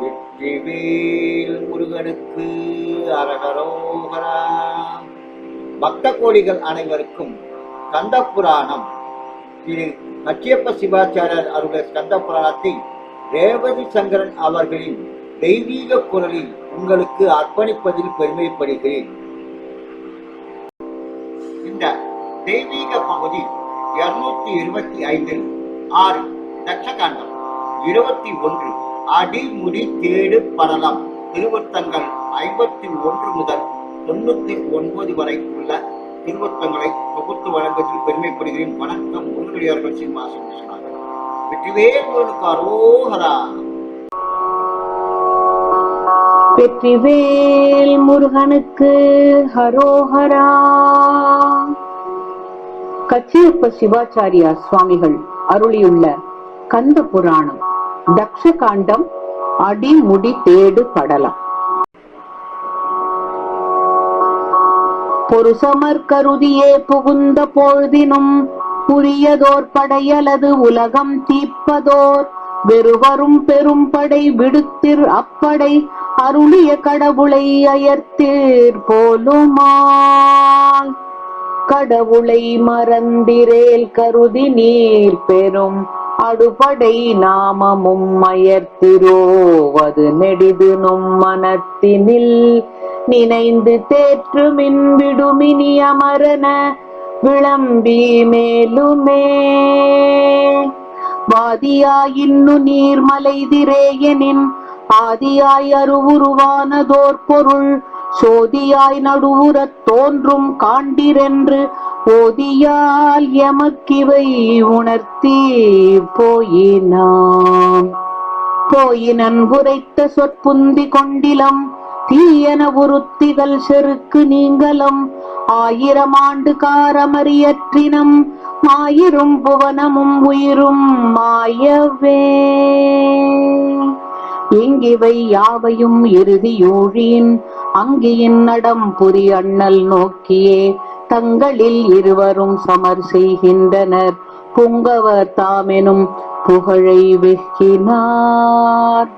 வெற்றிவேல் முருகனுக்கு அரகரோகரா. பக்த கோடிகள் அனைவருக்கும் கந்த புராணம் திரு கச்சியப்ப சிவாச்சாரியர் அருடைய கந்த புராணத்தை ரேவதி சங்கரன் அவர்களின் தெய்வீக குரலில் உங்களுக்கு அர்ப்பணிப்பதில் பெருமைப்படுகிறேன். இந்த தெய்வீக பகுதி இருநூத்தி இருபத்தி ஐந்தில் ஆறு தட்சகாண்டம் இருபத்தி ஒன்று அடிமுடி தேடு படலம். திருவர்த்தங்கள் ஐம்பத்தி ஒன்று முதல் தொண்ணூத்தி ஒன்பது வரை உள்ள திருவர்த்தங்களை தொகுத்து வழங்குவதில் பெருமைப்படுகிறேன். வணக்கம். முருகடியார்கள் சிம்மாசன் சொன்னார்கள். வெற்றிவேல் அரோகரா. வெற்றிவேல் முருகனுக்கு ஹரோஹரா கச்சியப்ப சிவாச்சாரியா சுவாமிகள் அருளியுள்ள கந்த புராணம். தக்ஷ காண்டம் அடிமுடி தேடு படலம் பொருசமர் கருதியே புகுந்த பொழுதினும் புரியதோர் படையலது உலகம் தீப்பதோர் வெறுவரும் பெரும் படை விடுத்திர் அப்படை அருளிய கடவுளை அயர்த்தீர் போலுமால். கடவுளை மறந்திரேல் கருதி நீர் பெறும் அடுபடை நாமமும் மயர்த்திரோவது நெடிது நும் மனத்தினில். நினைந்து தேற்று மின் விடுமினி அமரன விளம்பி மேலுமே. வாதியாய் இன்னு நீர் ஆதியாய் அருவுருவானதோர் பொருள். சோதியாய் நடுவுறத் தோன்றும் காண்டிரென்று ஓதியால் எமக்கிவை உணர்த்தி போயினான் போயினன் உரைத்த சொற்புந்தி கொண்டிலம் தீயன உருத்திகள் செருக்கு நீங்களும் ஆயிரம் ஆண்டு காரமறியற்றினம் மாயிரும் புவனமும் உயிரும் மாயவே. இங்கிவை யாவையும் இறுதியூழியின் அங்கியின் நடம் புரி அண்ணல் நோக்கியே தங்களில் இருவரும் சமர் செய்கின்றனர். புங்கவர் தாமெனும் புகழை வெக்கினார்.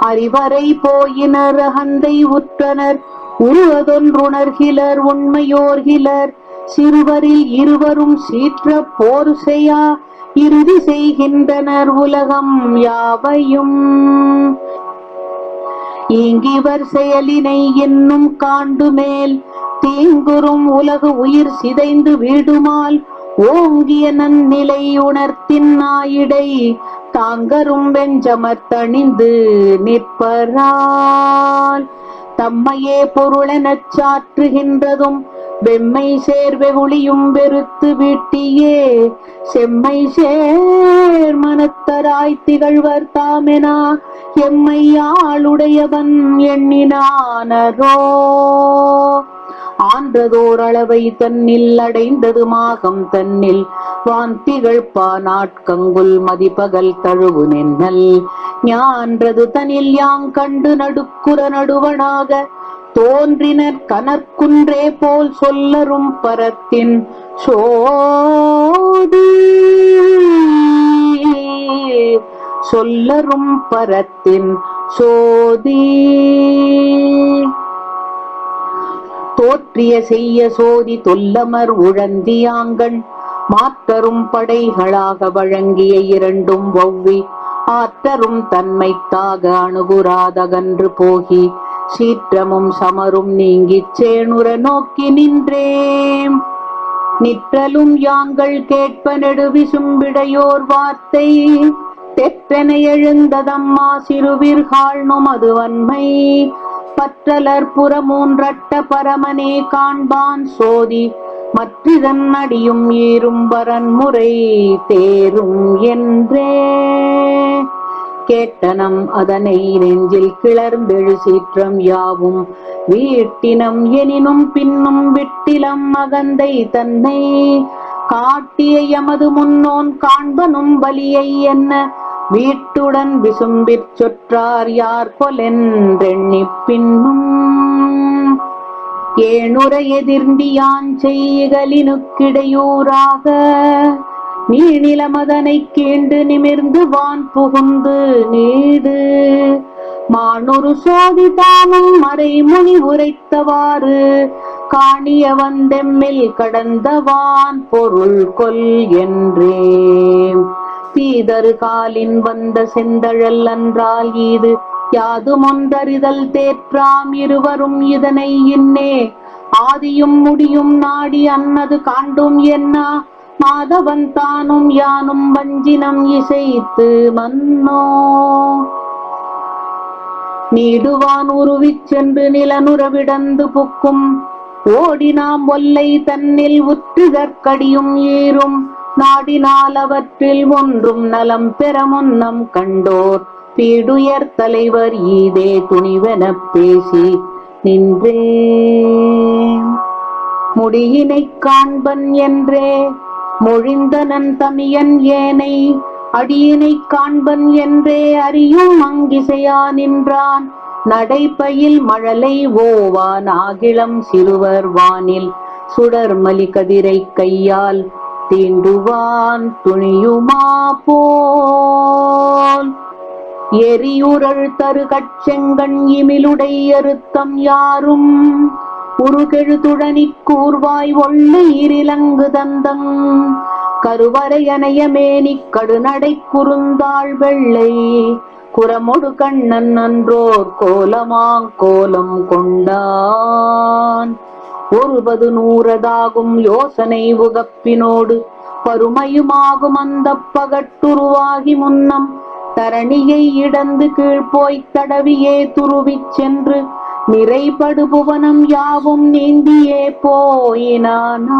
அறிவரை போயினர் அகந்தை உற்றனர். உருவதொன்றுணர்கிலர் உண்மையோர்கிலர் சிறுவரில் இருவரும் சீற்ற போர் செய்யா. இறுதி செய்கின்றனர் உலகம் யாவையும். ஈங்கிவர் செயலினை என்னும் காண்டு மேல் தீங்குறும் உலகு உயிர் சிதைந்து வீடுமால் ஓங்கிய நன்னிலை உணர்த்தின் நாயிடை தாங்கரும் வெஞ்சமர்த்தணிந்து நிற்பரால். தம்மையே பொருளெனச் சாற்றுகின்றதும் வெம்மை சேர்வெகுளியும் வெறுத்து வீட்டியே. செம்மை சேர் மனத்தராய் திகழ்வர் தாமெனா. எம்மை ஆளுடையவன் எண்ணினானரோ. ஆன்றதோர் அளவை தன்னில் அடைந்தது மாகம் தன்னில். வாந்திகள் நாட்கங்குல் மதிப்பகல் தழுவு நின்னல். ஞான்றது தனில் யாங் கண்டு நடுக்குற நடுவனாக தோன்றினர் கனற்குன்றே போல் சொல்லரும் பரத்தின் சோதி. சொல்லரும் பரத்தின் சோதி. தோற்றிய செய்ய சோதி தொல்லமர் உழந்தியாங்கள். மாத்தரும் படைகளாக வழங்கிய இரண்டும் ஒவ்வி ஆற்றரும் தன்மைத்தாக அணுகுராதகன்று போகி. சீற்றமும் சமரும் நீங்கிச் சேணுற நோக்கி நின்றேம் நிற்றலும் யாங்கள் கேட்ப நெடுவிசும்பிடையோர் வார்த்தை. தெற்றென எழுந்ததம்மா சிறுவிர்கால் நுமது வன்மை. பற்றலர் புறமூன்றட்ட பரமனே காண்பான் சோதி. மற்றிதன் அடியும் ஏறும் வரன்முறை தேரும் என்றே. கேட்டனம் அதனை நெஞ்சில் கிளர்ந்தெழு சீற்றம் யாவும். வீட்டினம் எனினும் பின்னும் விட்டிலம் மகந்தை தன்னை. காட்டிய எமது முன்னோன் காண்பனும் பலியை என்ன? வீட்டுடன் விசும்பிற் சொற்றார் யார் கொலென்றெண்ணி பின்னும். ஏணுர எதிர்ந்தியான் செய்களினுக்கிடையூறாக நீ நிலமதனை கேண்டு நிமிர்ந்து வான் புகுந்து நீடு. மானொரு சோதி தானும் மறைமுனி உரைத்தவாறு. காணிய வந்தெம்மில் கடந்தவான் பொருள் கொல் என்றே தீதரு காலின் வந்த செந்தழல் அன்றால் ஈது. யாதும் ஒன்றறிதல் தேற்றாம் இருவரும் இதனை இன்னே ஆதியும் முடியும் நாடி அன்னது காண்டும் என்ன? மாதவன் தானும் யானும் வஞ்சினம் இசைத்து மன்னோ. நீடுவான் உருவிச் சென்று நிலனுறவிடந்து புக்கும். ஓடினாம் ஒல்லை தன்னில் உற்றுதற்கடியும் ஏறும். நாடினால் அவற்றில் ஒன்றும் நலம் பெற முன்னம் கண்டோர். பீடுயர் தலைவர் ஈதே துணிவெனப் பேசி நின்றே. முடியினைக் காண்பன் என்றே மொழிந்தனன் தமியன் ஏனை அடியினைக் காண்பன் என்றே அறியும் அங்கிசையா நின்றான். நடைப்பையில் மழலை ஓவான் ஆகிளம் சிறுவர் வானில் சுடர்மலி கதிரை கையால் தீண்டுவான் துணியுமா போல். எரியுரள் தரு கட்செங்கண் இமிலுடை அறுத்தம் யாரும் உருகெழுதுடனிக் கூர்வாய் ஒள்ளு இரிலங்கு தந்தம் கருவறையனைய மேனிக் கடுநடை குறுந்தாள் வெள்ளை. குரமொடு கண்ணன் அன்றோர் கோலமாங் கோலம் கொண்டான். ஒருபது நூறதாகும் யோசனை உகப்பினோடு பருமையுமாகும் அந்த பகட்டுருவாகி முன்னம். தரணியை இடந்து கீழ்போய்த் தடவியே துருவிச் சென்று நிறைபடு புவனம் யாவும் நீந்தியே போயினானால்.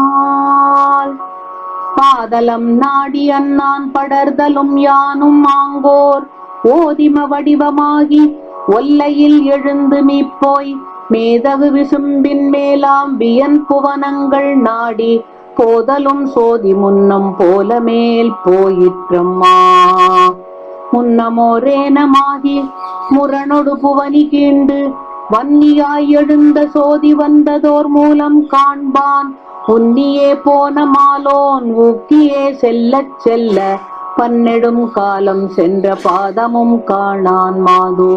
பாதலம் நாடி அண்ணான் படர்தலும் யானும் ஆங்கோர். ஓதிம வடிவமாகி ஒல்லையில் எழுந்து மீப்போய் மேதகு விசும்பின் மேலாம் வியன் புவனங்கள் நாடி போதலும் சோதி முன்னம் போல மேல் போயிற்றம்மா முன்னமோரேனமாகி முரணொடு புவனி கீண்டு வன்னியாய் எழுந்த சோதி வந்ததோர் மூலம் காண்பான். உன்னியே போன மாலோன் ஊக்கியே செல்ல செல்ல பன்னெடும் காலம் சென்ற பாதமும் காணான் மாதோ.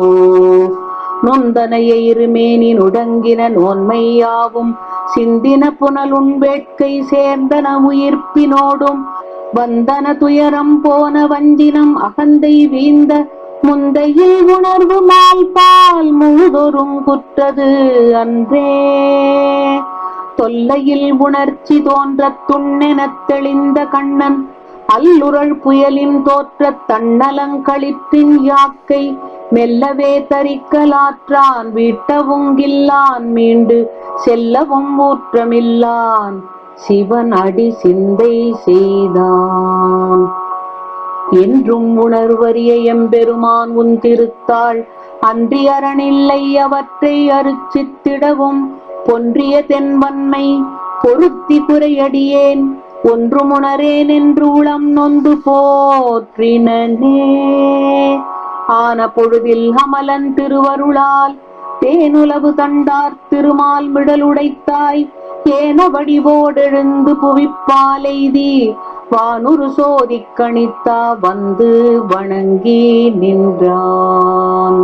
நொந்தனைய இருமேனி நுடங்கின நோன்மையாவும் சிந்தின புனலுண் வேட்கை சேர்ந்தன உயிர்ப்பினோடும் வந்தன துயரம் போன வஞ்சினம் அகந்தை வீந்த முந்தையில் உணர்வு மாய்பால் முழுதொரும் குற்றது அன்றே. தொல்லையில் உணர்ச்சி தோன்றத் துண்ணெனத் தெளிந்த கண்ணன் அல்லுரள் புயலின் தோற்றத் தன்னலங்களிற்றின் யாக்கை மெல்லவே தரிக்கலாற்றான் வீட்டவுங்கில்லான் மீண்டு செல்லவும் ஊற்றமில்லான் சிவன் அடி சிந்தை செய்தான். என்றும் உணர்வறிய எம்பெருமான் உன் திருத்தாள். அன்றி அறனில்லை அவற்றை அருச்சித்திடவும். பொன்றிய தென்வன்மை பொருத்தி குறையடியேன் ஒன்று உணரேன் என்று உளம் நொந்து போற்றினே ஆன பொழுதில் அமலன் திருவருளால் தேனுலவு தண்டார் திருமால் மிடலுடைத்தாய் ஏன வடிவோடெழுந்து புவிப்பாலெய்தி வானுரு சோதி கணித்தா வந்து வணங்கி நின்றான்.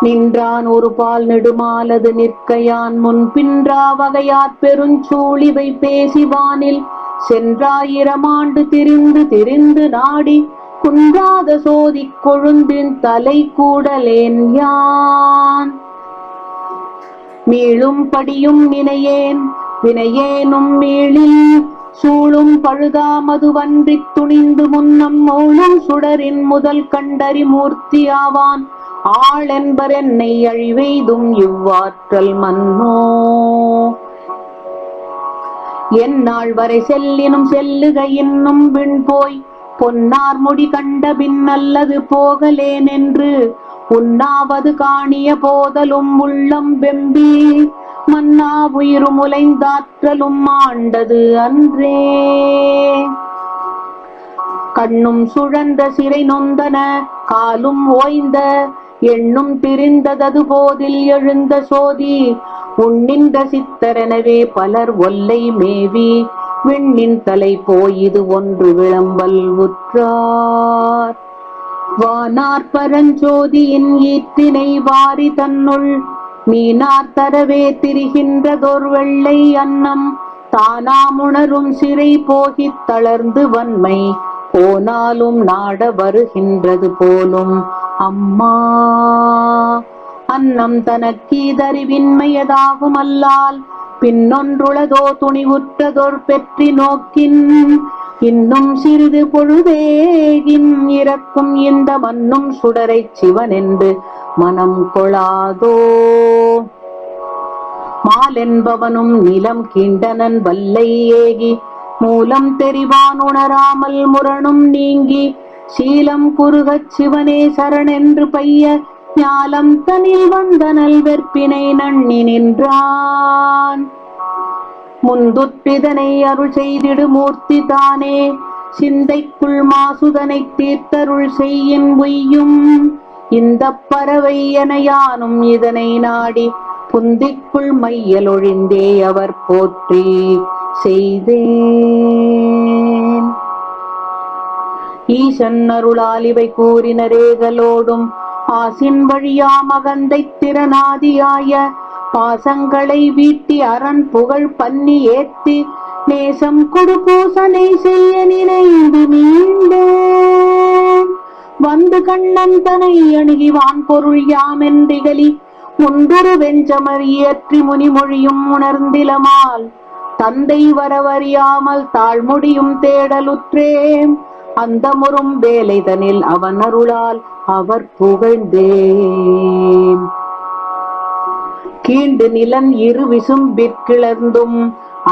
நின்றான் ஒரு பால் நெடுமாலது நிற்கையான் முன் பின்றா வகையாற் பெருஞ்சூழிவை பேசி வானில் சென்றாயிரம் ஆண்டு திரிந்து திரிந்து நாடி குன்றாத சோதிக் கொழுந்தின் தலை கூடலேன் யான். மீளும் படியும் வினையேன் வினையேனும் மீளில் சூழும் பழுதாமதுவன்றித் துணிந்து முன்னம் மௌனம் சுடரின் முதல் கண்டறி மூர்த்தியாவான். ஆள் என்பர் என்னை அழிவெய்தும் இவ்வாற்றல் மன்னோ. எந்நாள் வரை செல்லினும் செல்லுக இன்னும் விண் போய் பொன்னார் முடி கண்ட பின் அல்லது போகலேன் என்று உண்ணாவது காணிய போதலும் உள்ளம் வெம்பி. மன்னா உயிரும் உலைந்தாற்றலும் ஆண்டது அன்றே. கண்ணும் சுழன்ற சிறை நொந்தன காலும் ஓய்ந்த எண்ணும் திரிந்ததது போதில் எழுந்த சோதி உண்ணின்ற சித்தரெனவே பலர் ஒல்லை மேவி விண்ணின் தலை போயிது ஒன்று விளம்பல் உற்றார். வானார் பரஞ்சோதியின் ஈற்றினை வாரி தன்னுள் மீனார் தரவே திரிகின்றதோர் வெள்ளை அன்னம். தானாமுணரும் சிறை போகித் தளர்ந்து வன்மை. போனாலும் நாட வருகின்றது போலும். அம்மா! அன்னம் தனக்கீதறிவின்மையதாகும் அல்லால். பின்னொன்றுளதோ துணிவுற்றதொர் பெற்றி நோக்கின். இன்னும் சிறிது பொழுதேகின் இறக்கும் இந்த மண்ணும் சுடரைச் சிவன் என்று மனம் கொளாதோ? மாலென்பவனும் நிலம் கிண்டனன் வல்லை ஏகி மூலம் தெரிவான் உணராமல் முரணும் நீங்கி சீலம் குறுகச் சிவனே சரணென்று பைய ஞாலம் தனில் வந்த நல்வெற்பினை நண்ணி நின்றான். முந்துற்றிதனை அருள் செய்திடு மூர்த்தி தானே சிந்தைக்குள் மாசுதனை தீர்த்தருள் செய்யின் உய்யும் இந்த பறவை என யானும் இதனை நாடி புந்திக்குள் மையல் ஒழிந்தே அவர் போற்றி செய்தேன். ஈசன் அருளால் இவை கூறினரேகலோடும் ஆசின் வழியா மகந்தை திறனாதியாய பாசங்களை வீட்டி அரண் புகழ் பன்னி ஏத்தி நேசம் கொடு பூசனை செய்ய நினைந்து மீண்டேன் வந்து கண்ணன் தனை அணுகி வான் பொருள் யாமென்றிகலி முன்றுரு வெஞ்சமர் இயற்றி முனிமொழியும் உணர்ந்திலமால். தந்தை வரவறியாமல் தாழ்முடியும் தேடலுற்றே. அந்த முறும் வேலைதனில் அவன் அருளால் அவர் புகழ்ந்தே கீண்டு நிலன் இரு விசும்பிற்கிளர்ந்தும்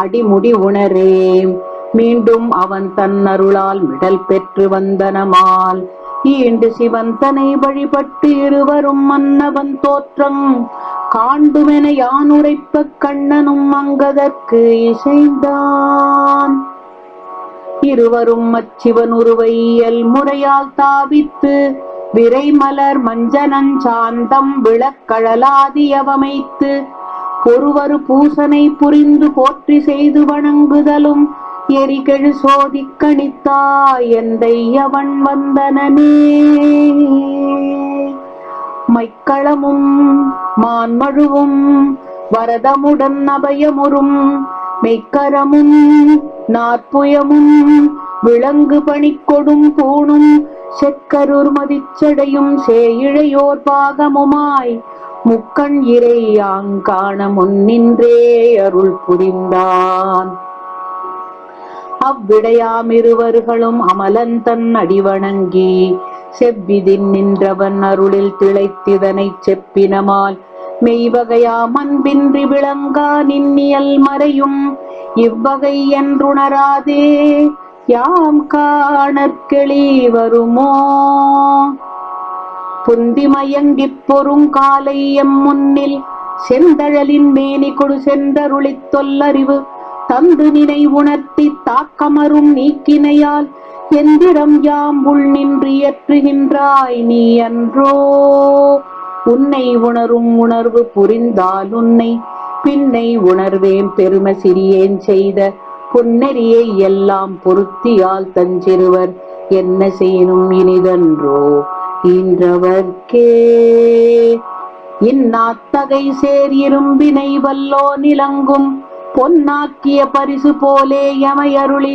அடிமுடி உணரேம் மீண்டும் அவன் தன்னருளால் மிடல் பெற்று வந்தனமால். ஈண்டு சிவன் தனை வழிபட்டு இருவரும் மன்னவன் தோற்றம். காண்டுமென யானுரைப்ப கண்ணனும் அங்கதற்கு இசைந்தான். இருவரும் அச்சிவன் உருவையல் முறையால் தாவித்து விரைமலர் மஞ்சனன் சாந்தம் விளக்கழலாதியவமைத்து ஒருவரு பூசனை புரிந்து போற்றி செய்து வணங்குதலும் எரிகள் சோதி கணித்தாய் எந்தை அவன் வந்தனனே. மைக்களமும் மான்மழுவும் வரதமுடன் அபயமுறும் மெய்க்கரமும் நாற்புயமும் விலங்கு பணிக்கொடும் பூணும் செக்கரூர் மதிச்சடையும் சேயிழையோர் பாகமுமாய் முக்கண் இறை யாங்காண முன்னின்றே அருள் புரிந்தான். அவ்விடையாமிருவர்களும் அமலன் தன் அடிவணங்கி செவ்விதின் நின்றவன் அருளில் திளைத்திதனை செப்பினமால் மெய்வகையாம் அன்பின்றி விளங்கா நின்னியல் மறையும் இவ்வகை என்றுணராதே யாம் காணற்கெளி வருமோ? புந்தி மயங்கிப் பொறுங்காலை எம் முன்னில் செந்தழலின் மேனி கொடு சென்றருளித் தொல்லறிவு தந்து நினை உணர்த்தி தாக்கமரும் நீக்கினையால் எந்திரம் யாம் உள் நின்று இயற்றுகின்றாய் நீ அன்றோ. உன்னை உணரும் உணர்வு புரிந்தால் உன்னை பின்னை உணர்வேன் பெரும சிறியேன் செய்த புன்னரியை எல்லாம் பொருத்தியால் தஞ்சிறுவர் என்ன செய்யணும் இனிதன்றோ. இன்றவர்க்கே. இந்நாத்தகை சேர் இரும்பினை வல்லோ நிலங்கும் பொன்னாக்கிய பரிசு போலே எமையருளி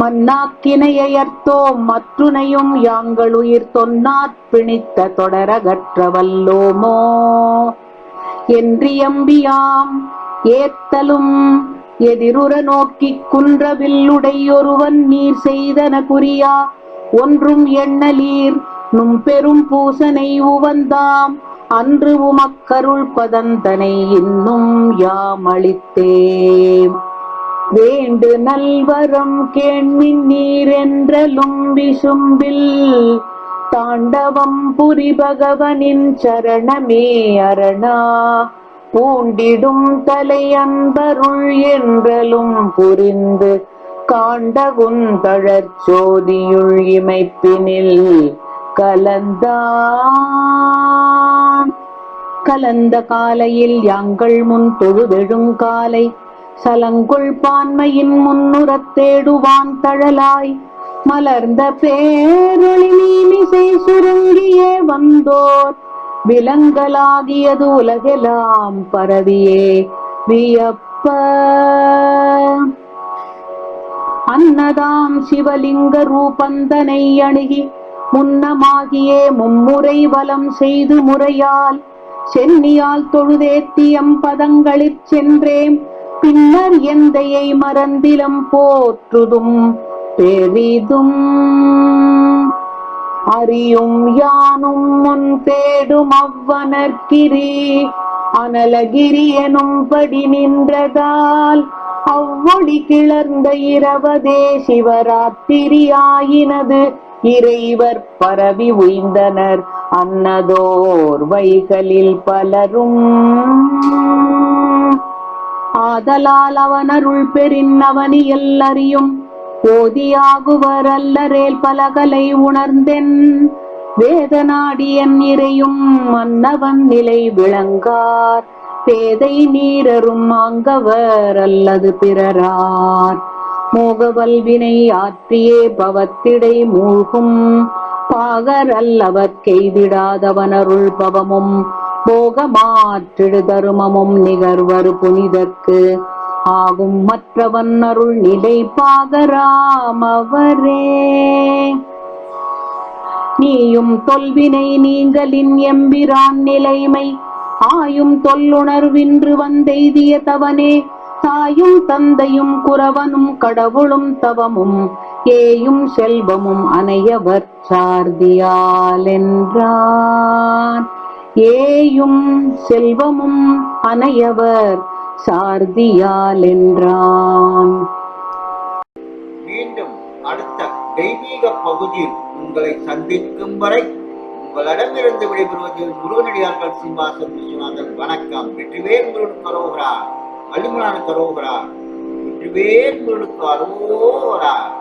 மன்னாக்கினையர்த்தோ மற்றுனையும் யாங்கள் உயிர் தொன்னாற் பிணித்த தொடரகற்ற வல்லோமோ என்றியம்பியாம் ஏத்தலும் எதிருற நோக்கிக் குன்றவில்லுடையொருவன் நீர் செய்தன குறியா ஒன்றும் எண்ணலீர் நும் பெரும் பூசனை உவந்தாம் அன்று உமக்கருள் பதந்தனை இன்னும் யாம் அளித்தேம் வேண்டு நல்வரம் கேண்மின் நீரென்றலும் விசும்பில் தாண்டவம் புரி பகவனின் சரணமே அரணா. பூண்டிடும் தலை அன்பருள் என்றலும் புரிந்து காண்டகுந்தழற் சோதியுள் இமைப்பினில் கலந்தா. கலந்த காலையில் யாங்கள் முன் தொழுதெழுங்காலை சலங்குள் பான்மையின் முன்னுறத் தேடுவான் தழலாய். மலர்ந்த பேரொளி மீமிசை சுருங்கியே வந்தோர். விலங்கலாகியது உலகெல்லாம் பரவியே வியப்ப. அன்னதாம் சிவலிங்க ரூபந்தனை அணுகி முன்னமாகியே மும்முறை வலம் செய்து முறையால் சென்னியால் தொழுதேத்தியம் பதங்களிற் சென்றேன் பின்னர் எந்தையை மறந்திலம் போற்றுதும் பெரிதும். அறியும் யானும் முன் தேடும் அவ்வனர்கிரி அனலகிரி எனும்படி நின்றதால் அவ்வொளி கிளர்ந்த இரவதே. சிவராத்திரியாயினது இறைவர் பரவி உய்ந்தனர். அன்னதோர் வைகளில் பலரும் ஆதலால் அவனருள் பெறின் அவனி எல்லறியும். ஓதியாகுவர் அல்லரேல் பலகலை உணர்ந்தென். வேதநாடியன் இறையும் மன்னவன் நிலை விளங்கார். பேதை நீரரும் அங்கவர் அல்லது பிறரார். மோகவல்வினை ஆற்றியே பவத்திடை மூழ்கும். பாகர் அல்லவர் பவமும். போகமாற்றிடு தருமமும் நிகர்வரு புனிதற்கு. ஆகும் மற்றவன் அருள் நிலை பாகராம் அவரே. நீயும் தொல்வினை நீங்களின் எம்பிரான் நிலைமை. ஆயும் தொல்லுணர்வின்று வந்தெய்திய தவனே. தாயும் தந்தையும் குறவனும் கடவுளும் தவமும் ஏயும் செல்வமும் அனையவர் சார்தியாலென்றார். ஏயும் செல்வமும் அனையவர் சார்தியாலென்றான். மீண்டும் அடுத்த தெய்வீக பகுதியில் உங்களை சந்திக்கும் வரை உங்களிடமிருந்து விடைபெறுவது முருகனடியார்கள் சிம்மாசன் விஸ்வநாதன். வணக்கம். வெற்றிவேல் முருகனுக்கு அரோகரா அடிமலான கரோகரா வெற்றிவேல் முருகனுக்கு